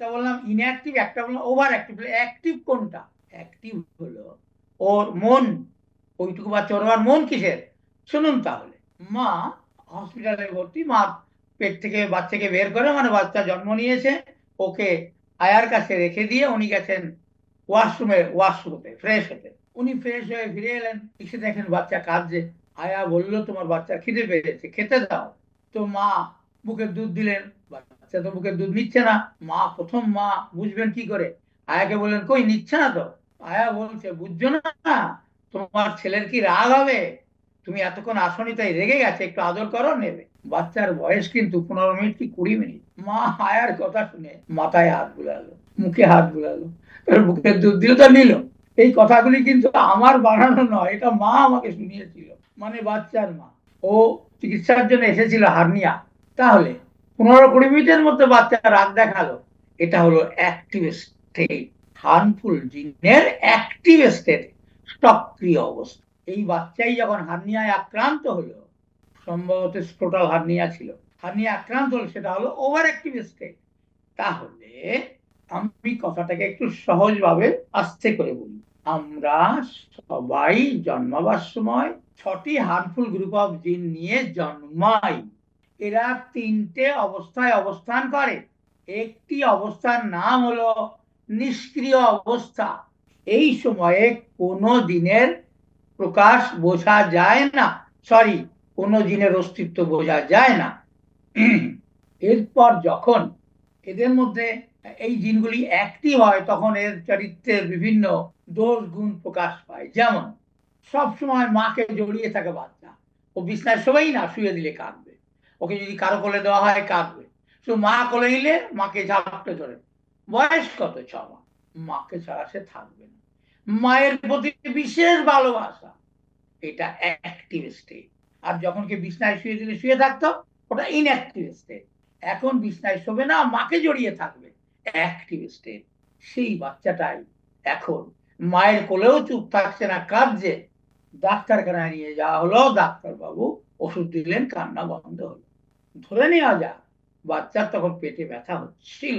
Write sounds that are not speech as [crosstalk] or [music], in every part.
একটা বললাম ইনঅ্যাক্টিভ একটা বললাম ওভার অ্যাক্টিভ অ্যাক্টিভ কোনটা? অ্যাক্টিভ হলো ওর মন, ওইটুকু বাচ্চা ওর মন কিসের? শুনুন তাহলে। মা হসপিটালে ভর্তি, মা পেট থেকে বাচ্চাকে বের করে মানে বাচ্চা জন্ম নিয়েছে, ওকে আয়ার কাছে রেখে দিয়ে উনি গেছেন ওয়াশরুমে ওয়াশরুম হতে ফ্রেশ হতে। উনি ফ্রেশ হয়ে ফিরে এলেন, এসে দেখেন বাচ্চা কাঁদছে। আয়া বলল, তোমার বাচ্চা খিদে পেয়েছে, খেতে দাও। তো মা মুখে দুধ দিলেন বাচ্চা তো বুকের দুধ নিচ্ছে না। মা, প্রথম মা, বুঝবেন কি করে? আয়াকে বললেন, কই, নিচ্ছে না তো? আয়া বলছে, বুঝছ না? তোমার ছেলের কি রাগ হবে? তুমি এতক্ষণ আসনি তাই রেগে গেছে, একটু আদর করো, নেবে। বাচ্চার বয়স কিন্তু পনেরো মিনিট কি কুড়ি মিনিট? মা আয়ার কথা শুনে মাথায় হাত বুলালো, মুখে হাত বুলালো। এবার বুকের দুধ দিল তো নিল। এই কথাগুলি কিন্তু আমার বানানো নয়, এটা মা আমাকে শুনিয়েছিল। মানে বাচ্চার মা। ও চিকিৎসার জন্য এসেছিল হার্নিয়া। তাহলে পনেরো কুড়ি মিনিটের মধ্যে বাচ্চা রাগ দেখাল। এটা হলো অ্যাক্টিভ স্টেট হার্মফুল জিনের অ্যাক্টিভ স্টেট সক্রিয় অবস্থা। এই বাচ্চাই যখন হার্নিয়ায় আক্রান্ত হলো, সম্ভবত স্ক্রোটাল হার্নিয়া ছিল, হার্নিয়া আক্রান্ত হলো, সেটা হলো ওভার অ্যাক্টিভ স্টেট তাহলে আমি কথাটাকে একটু সহজভাবে আস্তে করে বলি। আমরা সবাই জন্মাবার সময় ছটি হার্মফুল গ্রুপ অফ জিন নিয়ে জন্মাই। এরা তিনটে অবস্থায় অবস্থান করে। একটি অবস্থার নাম হলো নিষ্ক্রিয় অবস্থা। এই সময়ে কোনো দিনের প্রকাশ বোঝা যায় না। সরি কোনো দিনের অস্তিত্ব বোঝা যায় না। এরপর যখন এদের মধ্যে এই জিনগুলি অ্যাক্টিভ হয়, তখন এর চরিত্রের বিভিন্ন দোষ গুণ প্রকাশ পায়। যেমন সব সময় মাকে জড়িয়ে থাকে বাচ্চা। ও বিছনায় শোবেই না, শুয়ে দিলে কাঁদবে। ওকে যদি কারও কোলে দেওয়া হয় কাঁদবে। তো মা কোলে নিলে মাকে ঝাপটে ধরে। বয়স কত ছ মাস মাকে ছাড়া সে থাকবে না। মায়ের প্রতি বিশেষ ভালোবাসা। এটা অ্যাক্টিভ স্টেট আর যখন কে বিছনায় শুয়ে দিলে শুয়ে থাকতো, ওটা ইনঅ্যাক্টিভ স্টেট এখন বিছনায় শোবে না, মাকে জড়িয়ে থাকবে। অ্যাক্টিভ স্টেট সেই বাচ্চাটাই এখন মায়ের কোলেও চুপ থাকছে না, কাঁদছে। ডাক্তারখানায় নিয়ে যাওয়া হলো ডাক্তার বাবু ওষুধ দিলেন, কান্না বন্ধ হলো। ধরে নেওয়া যাক, বাচ্চার তখন পেটে ব্যথা হচ্ছিল।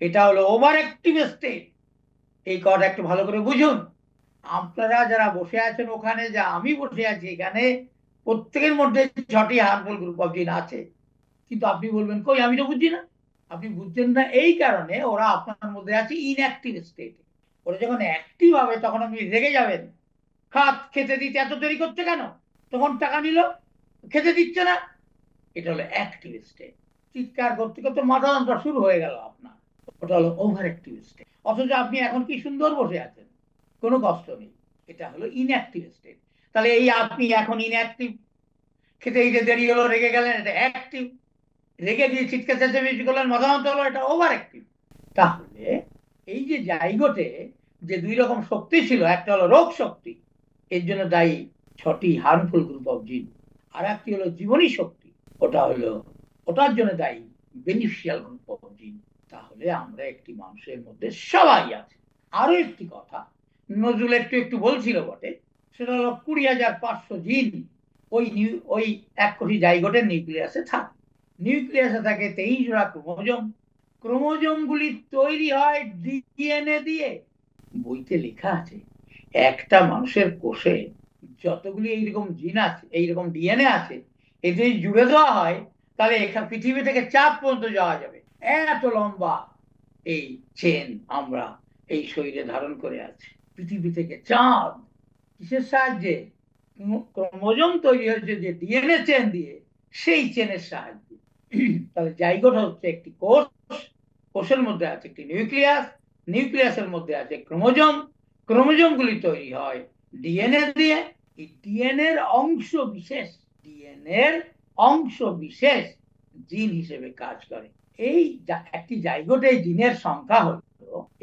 এটা হলো ওভার অ্যাক্টিভ স্টেট এই কথা একটু ভালো করে বুঝুন। আপনারা যারা বসে আছেন ওখানে, যা আমি বসে আছি এখানে, প্রত্যেকের মধ্যে ছটি হার্মফুল গ্রুপ অফ জিন আছে। কিন্তু আপনি বলবেন, কই, আমি তো বুঝছি না। আপনি বুঝছেন না এই কারণে ওরা আপনার মধ্যে আছে ইনঅ্যাক্টিভ স্টেটে ওরা যখন অ্যাক্টিভ হবে, তখন আপনি রেগে যাবেন। খাত খেতে দিতে এত দেরি করছে কেন? তখন টাকা নিল, খেতে দিচ্ছে না। এটা হলো অ্যাক্টিভ স্টেট চিৎকার করতে করতে মাথা শুরু হয়ে গেল আপনার। ওটা হলো ওভার অ্যাক্টিভ স্টেট অথচ আপনি এখন কি সুন্দর বসে আছেন? কোনো কষ্ট নেই। এটা হলো ইনঅ্যাক্টিভ স্টেট তাহলে এই আপনি এখন ইনঅ্যাক্টিভ খেতে খেতে দেরি হলো, রেগে গেলেন, এটা অ্যাক্টিভ রেগে দিয়ে চিৎকার চেঁচামেচি করলেন মাথা যন্ত্রণা হলো এটা ওভার অ্যাক্টিভ তাহলে এই যে জায়গোটে যে দুই রকম শক্তি ছিল, একটা হলো রোগ শক্তি, এর জন্য দায়ী ছটি হার্মফুল গ্রুপ অফ জিন আর একটি হলো জীবনী শক্তি। ওটা হলো, ওটার জন্য দায়ী বেনিফিশিয়াল গ্রুপ তাহলে আমরা একটি মানুষের মধ্যে সবাই আছে। আরও একটি কথা, নজরুল একটু একটু বলছিল বটে, সেটা হলো কুড়ি হাজার পাঁচশো জিন ওই ওই এক কোটি জাইগোটের নিউক্লিয়াসে থাকে। নিউক্লিয়াসে থাকে তেইশ জোড়া ক্রোমোজোম। ক্রোমোজোমগুলি তৈরি হয় ডিএনএ দিয়ে। বইতে লেখা আছে, একটা মানুষের কোষে যতগুলি এইরকম জিন আছে, এইরকম ডিএনএ আছে এ যদি জুড়ে দেওয়া হয়, তাহলে এখানে, পৃথিবী থেকে চাঁদ পর্যন্ত যাওয়া যাবে। এত লম্বা এই চেন আমরা এই শরীরে ধারণ করে আছি। পৃথিবী থেকে চাঁদ কিসের সাহায্যে? ক্রোমোজোম তৈরি হয়েছে যে ডিএনএ চেন দিয়ে, সেই চেনের সাহায্যে। তাহলে জাইগোট হচ্ছে একটি কোষ, কোষের মধ্যে আছে একটি নিউক্লিয়াস নিউক্লিয়াসের মধ্যে আছে ক্রোমোজোম। ক্রোমোজোম গুলি তৈরি হয় ডিএনএ দিয়ে। এই ডিএনএর অংশ বিশেষ ডিএনএর অংশ বিশেষ জিন হিসেবে কাজ করে। এই একটি জাইগোটে জিনের সংখ্যা হলো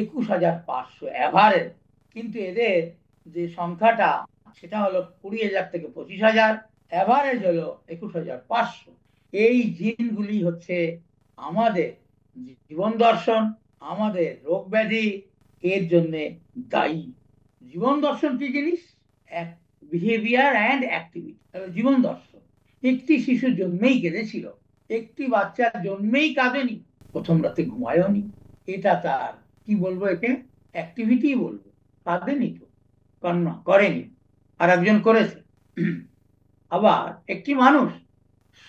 একুশ হাজার পাঁচশো অ্যাভারেজ কিন্তু এদের যে সংখ্যাটা, সেটা হলো কুড়ি হাজার থেকে পঁচিশ হাজার অ্যাভারেজ হলো একুশ হাজার পাঁচশো। এই জিনগুলি হচ্ছে আমাদের জীবন দর্শন, আমাদের রোগ ব্যাধি, এর জন্যে দায়ী। জীবন দর্শন কি জিনিস? বিহেভিয়ার অ্যান্ড অ্যাক্টিভিটি জীবন দর্শন। একটি শিশু জন্মেই কেঁদেছিল একটি বাচ্চার জন্মেই কাঁদেনি, প্রথম রাতে ঘুমায়নি। এটা তার, কি বলব একে? অ্যাক্টিভিটি বলব। কাঁদেনি তো কন্যা করেনি আর একজন করেছে। আবার একটি মানুষ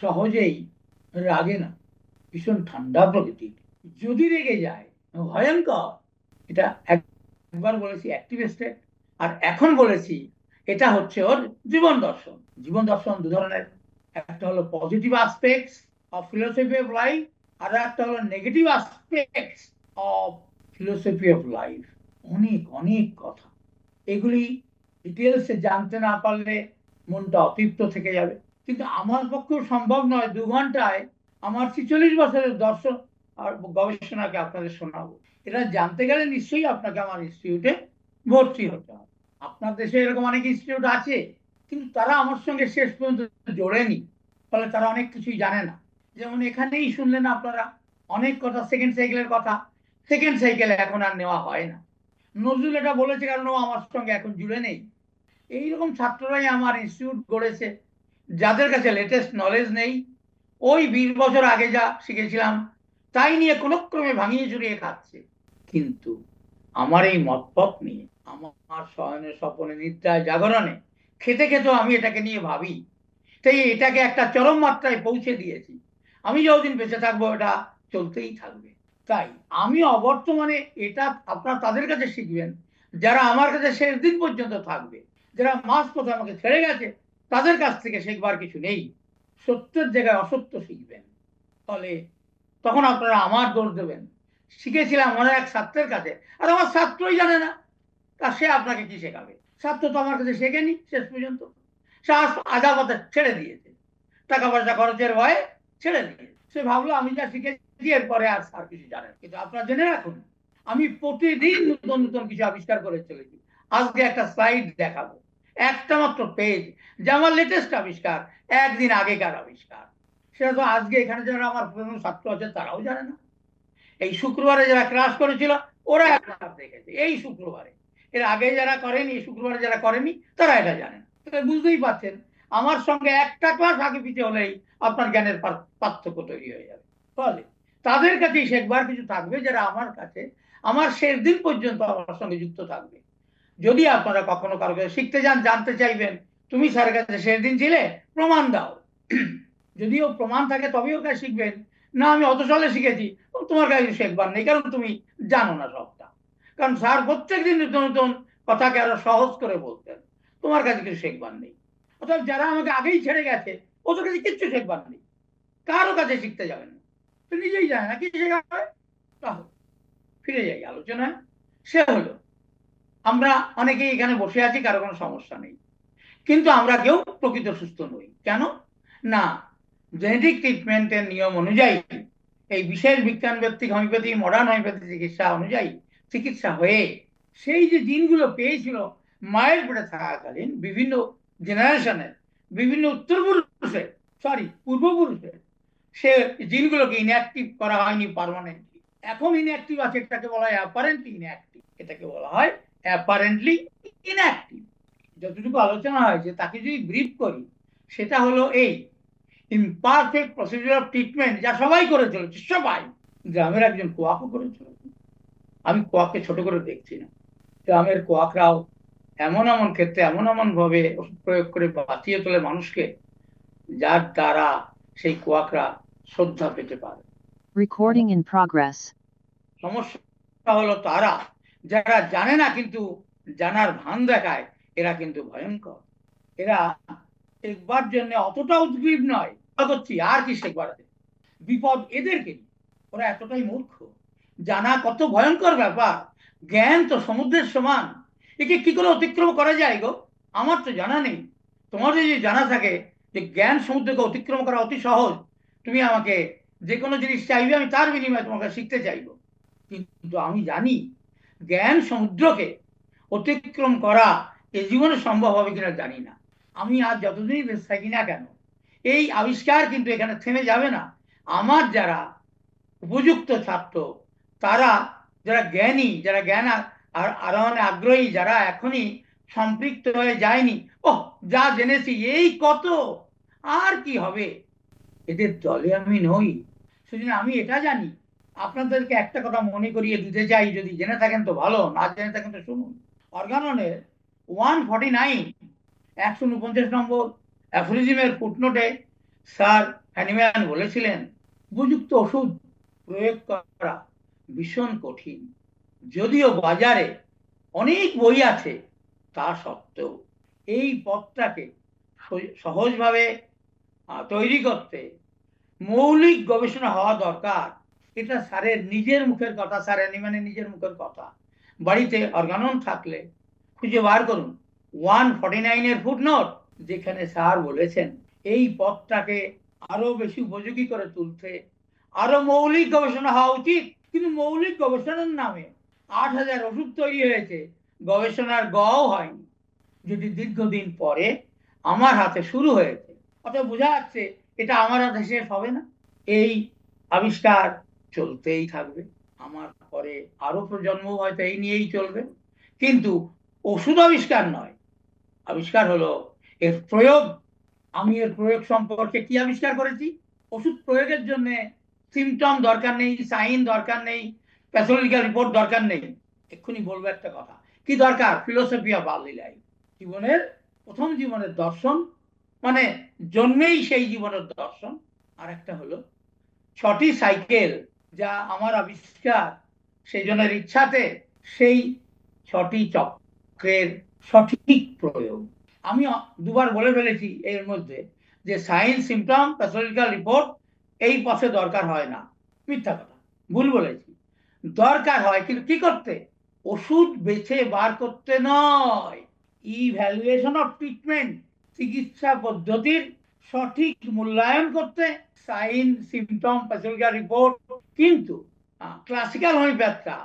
সহজেই রাগে না, ভীষণ ঠান্ডা প্রকৃতির যদি রেগে যায়, ভয়ঙ্কর। এটা একবার বলেছি অ্যাক্টিভ স্টেট আর এখন বলেছি এটা হচ্ছে ওর জীবন দর্শন। জীবন দর্শন দু ধরনের। একটা হলো positive aspects of philosophy of life আর একটা হলো negative aspects of philosophy of life অনেক অনেক কথা। এগুলি ডিটেলসে জানতে না পারলে মনটা অতৃপ্ত থেকে যাবে। কিন্তু আমার পক্ষেও সম্ভব নয় দু ঘন্টায় আমার ছিচল্লিশ বছরের দর্শন আর গবেষণাকে আপনাদের শোনাবো। এটা জানতে গেলে নিশ্চয়ই আপনাকে আমার ইনস্টিটিউটে ভর্তি হতে হবে। আপনার দেশে এরকম অনেক ইনস্টিটিউট আছে, কিন্তু তারা আমার সঙ্গে শেষ পর্যন্ত জোড়েনি, ফলে তারা অনেক কিছুই জানে না। যেমন এখানেই শুনলেন আপনারা, অনেক কথা সেকেন্ড সাইকেলের কথা সেকেন্ড সাইকেলে এখন আর নেওয়া হয় না। নজরুল এটা বলেছে কারণ ও আমার সঙ্গে এখন জুড়ে নেই। এইরকম ছাত্ররাই আমার ইনস্টিটিউট গড়েছে, যাদের কাছে লেটেস্ট নলেজ নেই, ওই বিশ বছর আগে যা শিখেছিলাম, তাই নিয়ে কোনো ক্রমে ভাঙিয়ে চুরিয়ে খাচ্ছে। কিন্তু আমার এই মতপথ নিয়ে, আমার শয়নে স্বপনে নিদ্রায় জাগরণে, খেতে খেতেও আমি এটাকে নিয়ে ভাবি। তাই এটাকে একটা চরম মাত্রায় পৌঁছে দিয়েছি। আমি যতদিন বেঁচে থাকব, এটা চলতেই থাকবে। তাই আমি অবর্তমানে এটা আপনার তাদের কাছে শিখবেন, যারা আমার কাছে শেষ দিন পর্যন্ত থাকবে, যারা মাস পথে আমাকে ছেড়ে গেছে, তাদের কাছ থেকে শিখবার কিছু নেই। সত্যের জায়গায় অসত্য শিখবেন। ফলে তখন আপনারা আমার দোষ দেবেন। শিখেছিলাম অনেক এক ছাত্রের কাছে। আর আমার ছাত্রই জানে না, তা সে আপনাকে কি শেখাবে? ছাত্র তো আমার কাছে শেখেনি শেষ পর্যন্ত। সে ছেড়ে দিয়েছে। টাকা পয়সা খরচের ভয়ে ছেড়ে দিয়েছে। সে ভাবলো, আমি যা শিখেছি, এরপরে আর আর কিছু জানেন কিন্তু আপনারা জেনে রাখুন, আমি প্রতিদিন নতুন নতুন কিছু আবিষ্কার করে চলেছি। আজকে একটা স্লাইড দেখাবো। একটা মাত্র পেজ যে আমার লেটেস্ট আবিষ্কার, একদিন আগেকার আবিষ্কার। সেটা তো আজকে এখানে যারা আমার পুরনো ছাত্র আছে, তারাও জানে না। এই শুক্রবারে যারা ক্লাস করেছিল, ওরা একটা দেখেছে এই শুক্রবারে। এর আগে যারা করেনি, এই শুক্রবারে যারা করেনি, তারা এটা জানেন বুঝতেই পারছেন, আমার সঙ্গে একটা ক্লাস আগে পিছিয়ে হলেই আপনার জ্ঞানের পার্থক্য তৈরি হয়ে যাবে। ফলে তাদের কাছেই শেখবার কিছু থাকবে যারা আমার কাছে, আমার শেষ দিন পর্যন্ত আমার সঙ্গে যুক্ত থাকবে। যদি আপনারা কখনো কারও কাছে শিখতে যান, জানতে চাইবেন, তুমি স্যারের কাছে শেষ দিন ছিলে, প্রমাণ দাও। [clears throat] যদিও প্রমাণ থাকে, তবেই ওকে শিখবেন। না, আমি অত সালে শিখেছি। তোমার কাছে শেখবার নেই, কারণ তুমি জানো না সবটা। কারণ স্যার প্রত্যেক দিন নতুন নতুন কথাকে আরও সহজ করে বলতেন। তোমার কাছে কিছু শেখবার নেই। অর্থাৎ যারা আমাকে আগেই ছেড়ে গেছে, ওদের কাছে কিচ্ছু শেখবার নেই। কারও কাছে শিখতে যাবেন না। তো নিজেই জানে না, কি শেখাবে তাহলে ফিরে যাই আলোচনায় সে হলো। আমরা অনেকেই এখানে বসে আছি, কারও কোনো সমস্যা নেই। কিন্তু আমরা কেউ প্রকৃত সুস্থ নই। কেন? না জেনেটিক ট্রিটমেন্টের নিয়ম অনুযায়ী, এই বিশেষ বিজ্ঞান ব্যক্তিক হোমিওপ্যাথি মডার্ন হোমিওপ্যাথি চিকিৎসা অনুযায়ী চিকিৎসা হয়ে, সেই যে জিনগুলো পেয়েছিল, মায়ের পেটে থাকাকালীন বিভিন্ন জেনারেশনের বিভিন্ন উত্তর পুরুষের সরি পূর্বপুরুষের, সে জিনগুলোকে ইনঅ্যাক্টিভ করা হয়নি পারমানেন্টলি এখন ইনঅ্যাক্টিভ আছে, এটাকে বলা হয় অ্যাপারেন্টলি ইনঅ্যাক্টিভ এটাকে বলা হয় অ্যাপারেন্টলি ইনঅ্যাক্টিভ যতটুকু আলোচনা হয়েছে, তাকে যদি ব্রিফ করি, সেটা হলো এই ইমপারফেক্ট প্রসিডিউর অফ ট্রিটমেন্ট যা সবাই করে চলেছে সবাই। গ্রামের একজন কোয়াকও করে চলেছে। আমি কোয়াককে ছোট করে দেখছি না। গ্রামের কোয়াকরাও এমন এমন ক্ষেত্রে এমন এমন ভাবে ওষুধ প্রয়োগ করে বাঁচিয়ে তোলে মানুষকে যার দ্বারা সেই কোয়াকরা শ্রদ্ধা পেতে পারে। Recording in progress. সমস্যা হলো তারা যারা জানে না কিন্তু জানার ভান দেখায় এরা কিন্তু ভয়ঙ্কর। এরা একবার জন্য অতটা উদ্গ্রীব নয় করছি আর কি শেখবার আছে বিপদ এদেরকে ওরা এতটাই মূর্খ। জানা কত ভয়ঙ্কর ব্যাপার। জ্ঞান তো সমুদ্রের সমান। একে কি করে অতিক্রম করা যায় গো? আমার তো জানা নেই। তোমার যদি জানা থাকে যে জ্ঞান সমুদ্রকে অতিক্রম করা অতি সহজ, তুমি আমাকে যে কোনো জিনিস চাইবে, আমি তার বিনিময়ে তোমাকে শিখতে চাইব। কিন্তু আমি জানি জ্ঞান সমুদ্রকে অতিক্রম করা এ জীবনে সম্ভব হবে কিনা জানি না। আমি আর যতদিনই বেঁচে থাকি না কেন এই আবিষ্কার কিন্তু এখানে থেমে যাবে না। আমার যারা উপযুক্ত ছাত্র, তারা যারা জ্ঞানী, যারা জ্ঞান আর আরোহণে আগ্রহী, যারা এখনই সম্পৃক্ত হয়ে যায়নি ও যা জেনেছি, এই কত? আর কি হবে? এদের দলে আমি নই। সেজন্য আমি এটা জানি। আপনাদেরকে একটা কথা মনে করিয়ে দিতে চাই, যদি জেনে থাকেন তো ভালো, না জেনে থাকেন তো শুনুন। অর্গাননের ওয়ান ফর্টি নাইন একশো উনপঞ্চাশ নম্বর অ্যাফোরিজমের ফুটনোটে স্যার হ্যানিম্যান বলেছিলেন উপযুক্ত ওষুধ প্রয়োগ করা ভীষণ কঠিন। যদিও বাজারে অনেক বই আছে, তা সত্ত্বেও এই পথটাকে সহজভাবে তৈরি করতে মৌলিক গবেষণা হওয়া দরকার। এটা স্যারের নিজের মুখের কথা, স্যার অ্যানিম্যানের নিজের মুখের কথা। বাড়িতে অর্গানন থাকলে খুঁজে বার করুন। ওয়ান ফর্টি নাইনের ফুটনোট যেখানে স্যার বলেছেন, এই পথটাকে আরও বেশি উপযোগী করে তুলতে। আরও মৌলিক গবেষণা হওয়া উচিত, কিন্তু মৌলিক গবেষণার নামে আট হাজার ওষুধ তৈরি হয়েছে, গবেষণার গও হয়নি। যেটি দীর্ঘদিন পরে আমার হাতে শুরু হয়েছে অতএব বোঝা যাচ্ছে এটা আমার হাতে শেষ হবে না, এই আবিষ্কার চলতেই থাকবে। আমার পরে আরও প্রজন্ম হয়তো এই নিয়েই চলবে। কিন্তু ওষুধ আবিষ্কার নয়, আবিষ্কার হলো এর প্রয়োগ, আমি এর প্রয়োগ সম্পর্কে কি আবিষ্কার করেছি? ওষুধ প্রয়োগের জন্য সিমটম দরকার নেই সাইন দরকার নেই প্যাথোলজিক্যাল রিপোর্ট দরকার নেই। এক্ষুনি বলব একটা কথা। কি দরকার? ফিলোসফি অফ আর্লি লাইফ জীবনের প্রথম জীবনের দর্শন মানে জন্মেই সেই জীবনের দর্শন। আর একটা হলো, ছটি সাইকেল যা আমার আবিষ্কার, সেই জনের ইচ্ছাতে সেই ছটি চক্রের সঠিক প্রয়োগ। আমি দুবার বলে ফেলেছি এর মধ্যে যে সাইন্স সিমটম প্যাথোলজিক্যাল রিপোর্ট এই পথে দরকার হয় না। মিথ্যা কথা। ভুল বলেছি। দরকার হয়, কিন্তু কি করতে? ওষুধ বেছে বার করতে নয়। ইভ্যালুয়েশন অফ ট্রিটমেন্ট চিকিৎসা পদ্ধতির সঠিক মূল্যায়ন করতে সাইন সিমটম প্যাথোলজিক্যাল রিপোর্ট কিন্তু ক্লাসিক্যাল হোমিওপ্যাথরা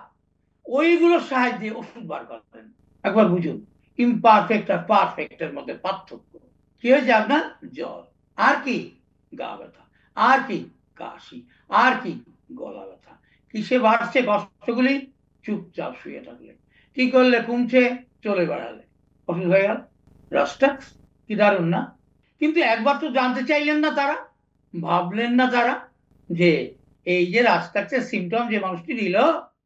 ওইগুলোর সাহায্যে ওষুধ বার করেন। একবার বুঝুন। ইমপারফেক্ট আর পারফেক্টের মধ্যে পার্থক্য। কি হয়েছে আপনার? জ্বর। আর কি? গা ব্যথা। আর কি? কাশি। আর কি? গলা ব্যথা। কিসে বাড়ছে কষ্টগুলি? চুপচাপ শুয়ে থাকলে। কি করলে? কমছে চলে বেড়ালে। ওষুধ হয়ে গেল। রাস্টাক্স? কি দারুণ না? কিন্তু একবার তো জানতে চাইলেন না তারা। ভাবলেন না তারা যে এই যে রাস্তাক্সের সিমটম যে মানুষটি দিল